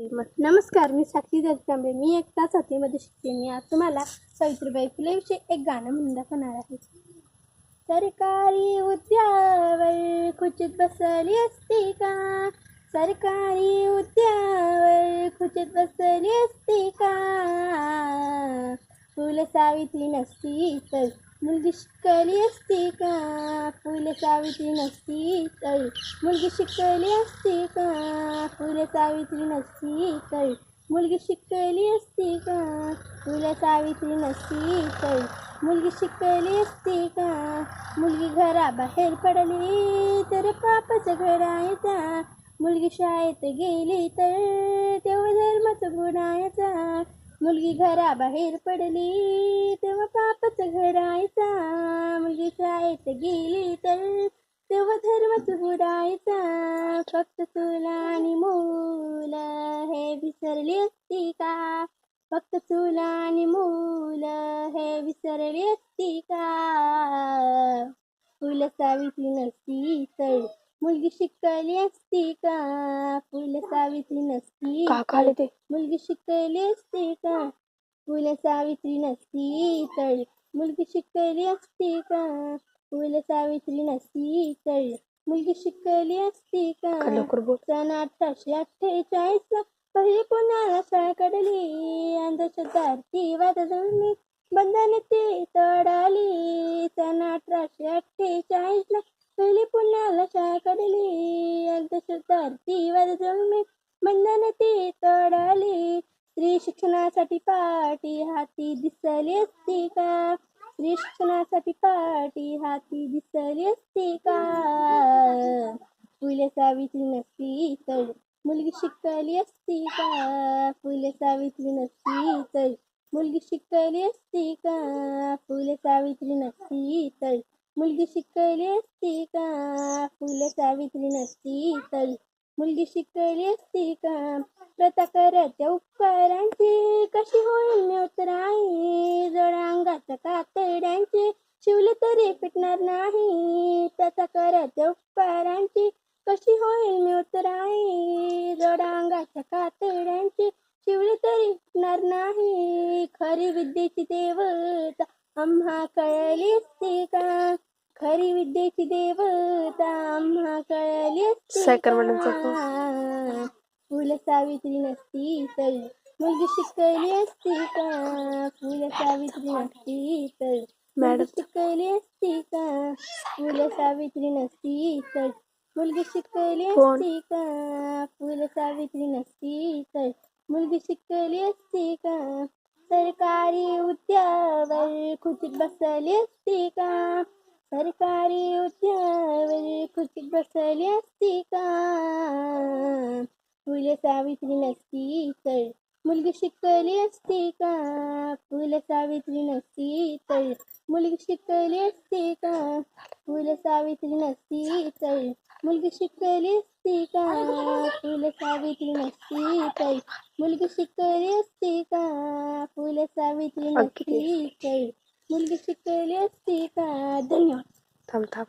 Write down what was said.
नमस्कार मी साक्षी जगतांबे. मी एक तास हातीमध्ये शिकते. मी आज तुम्हाला सावित्रीबाई फुलेविषयी एक गाणं म्हणून दाखवणार आहे. सरकारी उद्यावर खुचित बसली असती का? सरकारी उद्यावर खुचित बसली असती का? फुल सावित्री नसती तर मुलगी शिकली असती का? फुले सावित्री नसती तळी मुलगी शिकली असती का? फुले सावित्री नसती तळी मुलगी शिकली असती का? फुले सावित्री नसती तळी मुलगी शिकली असती का? मुलगी घराबाहेर पडली तर पापाचं घर घडायचा मुलगी शाळेत गेली तर तेव्हा धर्माचं बुडायचा मुलगी घराबाहेर पडली तेव्हा पापच घडायचा मुलगी शाळेत गेली तर तेव्हा धर्मच बुडायचा. फक्त तुला आणि मूल हे विसरली असती का? फक्त तुला आणि मूल हे विसरली असती का? फुल सावित्री नसती तर मुलगी शिकली असती का? फुल सावित्री नसती. ते? मुलगी शिकली असती का? फुल सावित्री नसती तर. मुलगी शिकली असती का? फुल सावित्री नसती तर. मुलगी शिकली असती का? का लवकर बोल? सन अठराशे अठ्ठेचाळीस पहिली पुन्हा शाळा काढली. अंधश्रद्धा ती वादळली बंधने ती तोडाली. सन अठराशे अठ्ठेचाळीस पहिली पुण्याला शाकडली अगदी शुद्धार्थी ती वादळली बंधने ती तोडली. स्त्री शिक्षणासाठी पाठी हाती दिसली असती का? स्त्री शिक्षणासाठी पाठी हाती दिसली असती का? फुले सावित्री नसती तर मुलगी शिकली असती का? फुले सावित्री नसती तर मुलगी शिकली असती का? फुले सावित्री नसती तर मुलगी शिकली असती का? फुल सावित्री नसती तरी मुलगी शिकली असती का? प्रथा करत्या उपकारांची कशी होईल नेवतराई जड अंगाच्या कातड्यांची शिवले तरी पिटणार नाही. प्रथा करत्या उपकारांची कशी होईल नेवतराई जड अंगाच्या कातड्यांची शिवले तरी पिटणार नाही. खरी विद्येची देवता आम्हा कळली असती का? खरी विद्येची देवता आम्हा कळली फुल सावित्री नसती तर मुलगी शिकली असती का? फुल सावित्री नसती तर मुलगी शिकली असती का? फुल सावित्री नसती तर मुलगी शिकली? असती का? फुल सावित्री नसती तर मुलगी शिकली असती का? सरकारी उद्यावर खुशीत बसली असती का? सरकारी उद्यावर खुशीत बसली असती का? फुले सावित्री नसती तर मुलगी शिकली असती का? फुले सावित्री नसती तर मुलगी शिकली असती का? फुले सावित्री नसती तर मुलगी शिकली असती का? फुले सावित्री नसती तर मुलगी शिकली असती का? फुले सावित्री. नसती तर मुलगी शिकली असती का? धन्यवाद. थांब थांब.